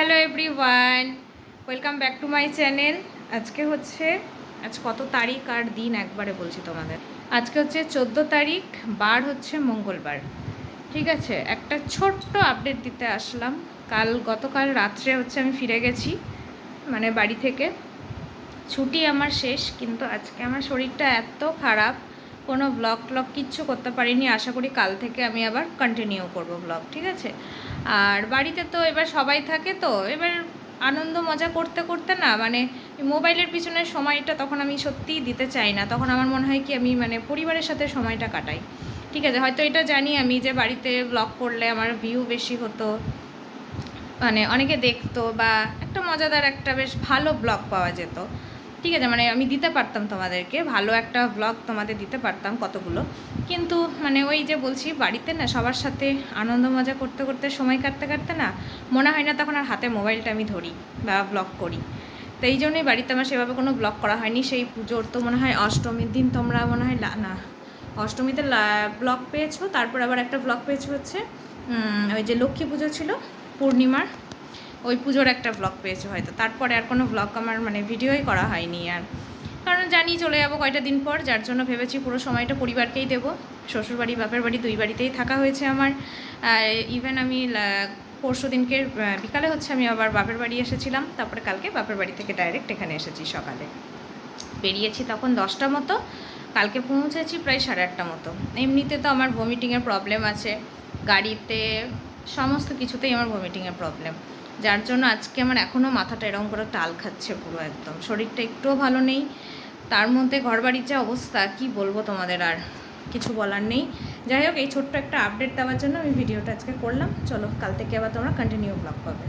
Hello everyone, welcome back to my channel. আজকে হচ্ছে, আজ কত তারিখ আর দিন একবারে বলছি তোমাদের। আজকে হচ্ছে চোদ্দ তারিখ, বার হচ্ছে মঙ্গলবার। ঠিক আছে, একটা ছোট্ট আপডেট দিতে আসলাম। কাল, গতকাল রাত্রে হচ্ছে আমি ফিরে গেছি মানে বাড়ি থেকে। ছুটি আমার শেষ, কিন্তু আজকে আমার শরীরটা এত খারাপ। কোনো ব্লগ ট্লগ কিচ্ছু করতে পারিনি। আশা করি কাল থেকে আমি আবার কন্টিনিউ করব ব্লগ ঠিক আছে? আর বাড়িতে তো এবার সবাই থাকে তো, এবার আনন্দ মজা করতে করতে না মানে মোবাইলের পিছনে সময়টা তখন আমি সত্যিই দিতে চাই না। তখন আমার মনে হয় কি আমি মানে পরিবারের সাথে সময়টা কাটাই। ঠিক আছে, হয়তো এটা জানি আমি যে বাড়িতে ব্লগ করলে আমার ভিউ বেশি হতো মানে অনেকে দেখতো বা একটা মজাদার একটা বেশ ভালো ব্লগ পাওয়া যেত। ঠিক আছে মানে আমি দিতে পারতাম তোমাদেরকে, ভালো একটা ব্লগ তোমাদের দিতে পারতাম কতগুলো। কিন্তু মানে ওই যে বলছি, বাড়িতে না সবার সাথে আনন্দ মজা করতে করতে সময় কাটতে কাটতে না মনে হয় না তখন আর হাতে মোবাইলটা আমি ধরি বা ব্লগ করি। তো এই জন্যই বাড়িতে আমার সেভাবে কোনো ব্লগ করা হয়নি। সেই পুজোর তো মনে হয় অষ্টমীর দিন তোমরা মনে হয় না, অষ্টমীতে ব্লগ পেয়েছ, তারপর আবার একটা ব্লগ পেয়েছ হচ্ছে ওই যে লক্ষ্মী পুজো ছিল, পূর্ণিমার। ওই পুজোর একটা ব্লগ পেয়েছ হয়তো। তারপরে আর কোনো ব্লগ আমার মানে ভিডিওই করা হয়নি আর। কারণ জানি চলে যাব কয়টা দিন পর, যার জন্য ভেবেছি পুরো সময়টা পরিবারকেই দেবো। শ্বশুরবাড়ি, বাপের বাড়ি দুই বাড়িতেই থাকা হয়েছে আমার। ইভেন আমি পরশু দিনকে বিকালে হচ্ছে আমি আবার বাপের বাড়ি এসেছিলাম। তারপরে কালকে বাপের বাড়ি থেকে ডাইরেক্ট এখানে এসেছি সকালে। বেরিয়েছি তখন দশটা মতো, কালকে পৌঁছেছি প্রায় সাড়ে আটটা মতো। এমনিতে তো আমার ভমিটিংয়ের প্রবলেম আছে। গাড়িতে সমস্ত কিছুতেই আমার ভমিটিংয়ের প্রবলেম যার জন্য আজকে আমার এখনও মাথাটা এরকম করে টাল খাচ্ছে পুরো একদম। শরীরটা একটুও ভালো নেই। তার মধ্যে ঘরবাড়ির যা অবস্থা, কি বলব তোমাদের আর কিছু বলার নেই। যাই হোক, এই ছোট্ট একটা আপডেট দেওয়ার জন্য আমি ভিডিওটা আজকে করলাম। চলো, কাল থেকে আবার তোমরা কন্টিনিউ ব্লগ পাবে।